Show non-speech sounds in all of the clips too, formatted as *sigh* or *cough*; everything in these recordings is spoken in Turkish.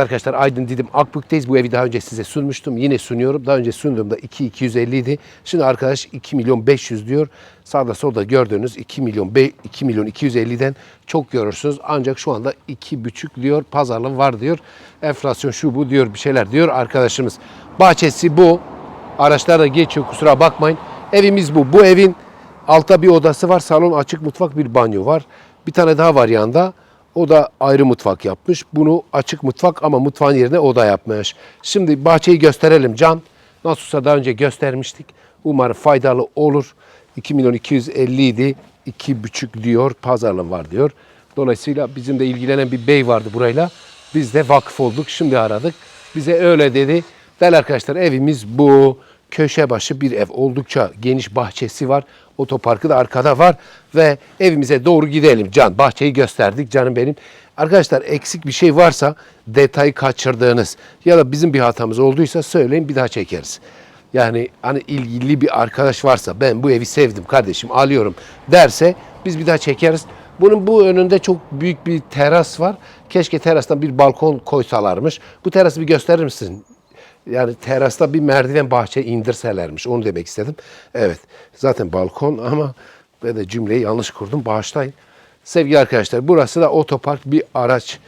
Arkadaşlar Aydın Didim Akbük'teyiz. Bu evi daha önce size sunmuştum. Yine sunuyorum. Daha önce sunduğumda 2 250 idi. Şimdi arkadaş 2 milyon 500 diyor. Sağda solda gördüğünüz 2 milyon 2 milyon 250'den çok görürsünüz. Ancak şu anda 2,5 diyor. Pazarlığı var diyor. Enflasyon şu bu diyor bir şeyler diyor arkadaşımız. Bahçesi bu. Araçlar da geçiyor kusura bakmayın. Evimiz bu. Bu evin altta bir odası var. Salon açık mutfak bir banyo var. Bir tane daha var yanında. O da ayrı mutfak yapmış. Bunu açık mutfak ama mutfağın yerine oda yapmış. Şimdi bahçeyi gösterelim Can. Nasılsa daha önce göstermiştik. Umarım faydalı olur. 2 milyon 250 idi. 2,5 diyor. Pazarlığı var diyor. Dolayısıyla bizim de ilgilenen bir bey vardı burayla. Biz de vakıf olduk. Şimdi aradık. Bize öyle dedi. Değerli arkadaşlar evimiz bu. Köşe başı bir ev. Oldukça geniş bahçesi var. Otoparkı da arkada var. Ve evimize doğru gidelim. Can bahçeyi gösterdik canım benim. Arkadaşlar eksik bir şey varsa detayı kaçırdığınız ya da bizim bir hatamız olduysa söyleyin bir daha çekeriz. Yani hani ilgili bir arkadaş varsa ben bu evi sevdim kardeşim alıyorum derse biz bir daha çekeriz. Bunun bu önünde çok büyük bir teras var. Keşke terastan bir balkon koysalarmış. Bu terası bir gösterir misin? Yani terasta bir merdiven bahçe indirselermiş. Onu demek istedim. Evet. Zaten balkon ama ben de cümleyi yanlış kurdum. Bağışlayın. Sevgili arkadaşlar burası da otopark bir araç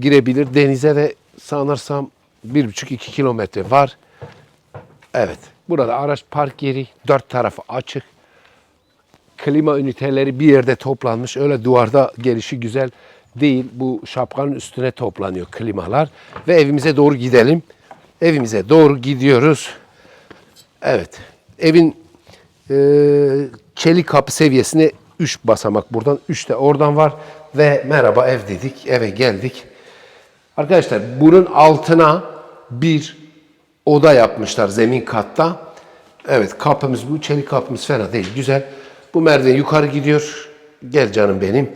girebilir. Denize de sanırsam bir buçuk iki kilometre var. Evet. Burada araç park yeri. Dört tarafı açık. Klima üniteleri bir yerde toplanmış. Öyle duvarda gelişi güzel değil. Bu şapkanın üstüne toplanıyor klimalar. Ve evimize doğru gidelim. Evimize doğru gidiyoruz. Evet. Evin e, çelik kapı seviyesine 3 basamak buradan, 3 de oradan var. Ve merhaba ev dedik, eve geldik. Arkadaşlar bunun altına bir oda yapmışlar zemin katta. Evet kapımız bu, çelik kapımız fena değil, güzel. Bu merdiven yukarı gidiyor. Gel canım benim.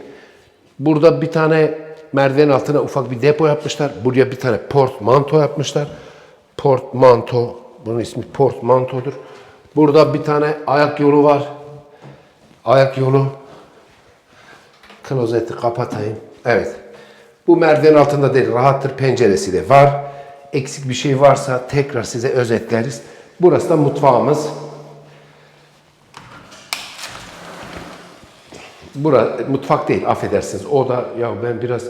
Burada bir tane merdiven altına ufak bir depo yapmışlar. Buraya bir tane portmanto yapmışlar. Portmanto, bunun ismi portmantodur. Burada bir tane ayak yolu var. Ayak yolu. Klozeti kapatayım. Evet. Bu merdiven altında değil, rahattır. Penceresi de var. Eksik bir şey varsa tekrar size özetleriz. Burası da mutfağımız. Bura mutfak değil affedersiniz. O da ya ben biraz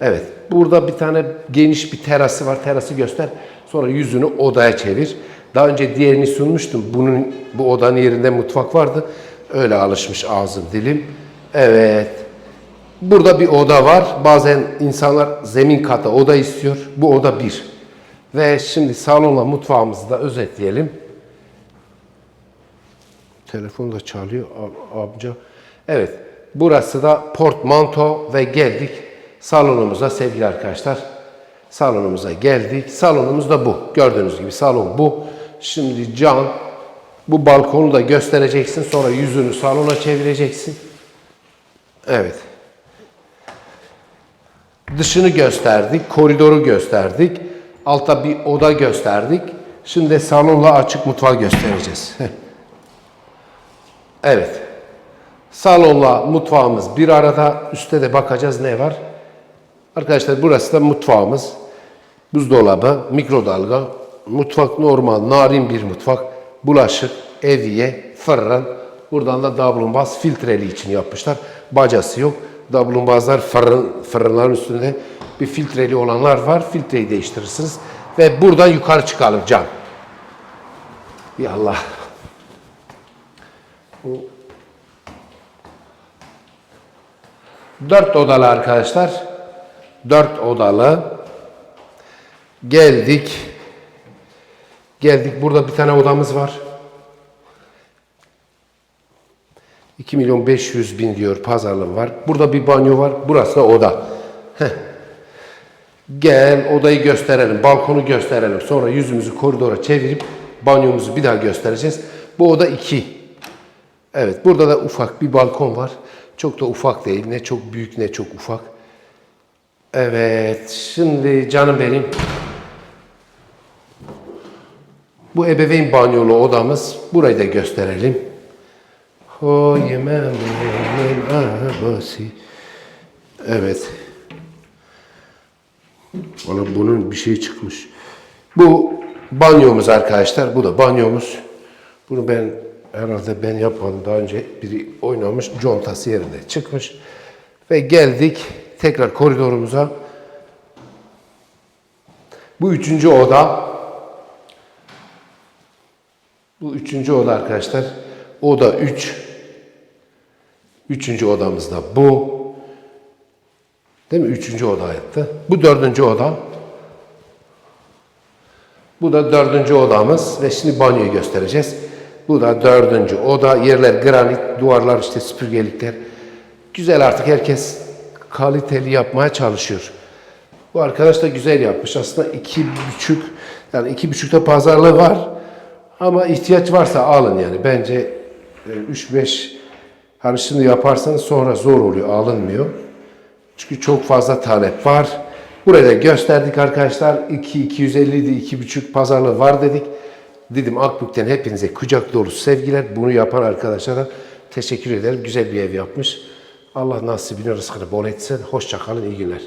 evet. Burada bir tane geniş bir terası var. Terası göster. Sonra yüzünü odaya çevir. Daha önce diğerini sunmuştum. Bunun bu odanın yerinde mutfak vardı. Öyle alışmış ağzım dilim. Evet. Burada bir oda var. Bazen insanlar zemin kata oda istiyor. Bu oda bir. Ve şimdi salonla mutfağımızı da özetleyelim. Telefon da çalıyor amca. Evet. Burası da portmanto ve geldik salonumuza sevgili arkadaşlar. Salonumuza geldik. Salonumuz da bu. Gördüğünüz gibi salon bu. Şimdi Can bu balkonu da göstereceksin. Sonra yüzünü salona çevireceksin. Evet. Dışını gösterdik. Koridoru gösterdik. Altta bir oda gösterdik. Şimdi salonla açık mutfağı göstereceğiz. *laughs* evet. Salonla mutfağımız bir arada. Üste de bakacağız ne var. Arkadaşlar burası da mutfağımız. Buzdolabı, mikrodalga, mutfak normal, narin bir mutfak. Bulaşık, eviye, fırın. Buradan da dablumbaz filtreli için yapmışlar. Bacası yok. Dablumbazlar fırın, fırınların üstünde bir filtreli olanlar var. Filtreyi değiştirirsiniz. Ve buradan yukarı çıkalım cam. Ya Allah. Dört odalı arkadaşlar. Dört odalı. Geldik. Geldik. Burada bir tane odamız var. 2 milyon 500 bin diyor pazarlığı var. Burada bir banyo var. Burası da oda. Heh. Gel odayı gösterelim. Balkonu gösterelim. Sonra yüzümüzü koridora çevirip banyomuzu bir daha göstereceğiz. Bu oda 2. Evet burada da ufak bir balkon var. Çok da ufak değil. Ne çok büyük ne çok ufak. Evet şimdi canım benim. Bu ebeveyn banyolu odamız. Burayı da gösterelim. Evet. Valla bunun bir şey çıkmış. Bu banyomuz arkadaşlar. Bu da banyomuz. Bunu ben herhalde ben yapmadım. Daha önce biri oynamış. Contası yerinde çıkmış. Ve geldik tekrar koridorumuza. Bu üçüncü oda. Bu üçüncü oda arkadaşlar. Oda 3. Üçüncü odamız da bu. Değil mi? Üçüncü oda yaptı. Bu dördüncü oda. Bu da dördüncü odamız ve şimdi banyoyu göstereceğiz. Bu da dördüncü oda. Yerler granit, duvarlar işte süpürgelikler. Güzel artık herkes kaliteli yapmaya çalışıyor. Bu arkadaş da güzel yapmış. Aslında iki buçuk, yani iki buçukta pazarlığı var. Ama ihtiyaç varsa alın yani. Bence e, üç beş hani şimdi yaparsanız sonra zor oluyor, alınmıyor. Çünkü çok fazla talep var. Buraya da gösterdik arkadaşlar. 2 250 idi, 2,5 pazarlığı var dedik. Dedim Akbük'ten hepinize kucak dolusu sevgiler. Bunu yapan arkadaşlara teşekkür ederim. Güzel bir ev yapmış. Allah nasibini rızkını bol etsin. Hoşça kalın, iyi günler.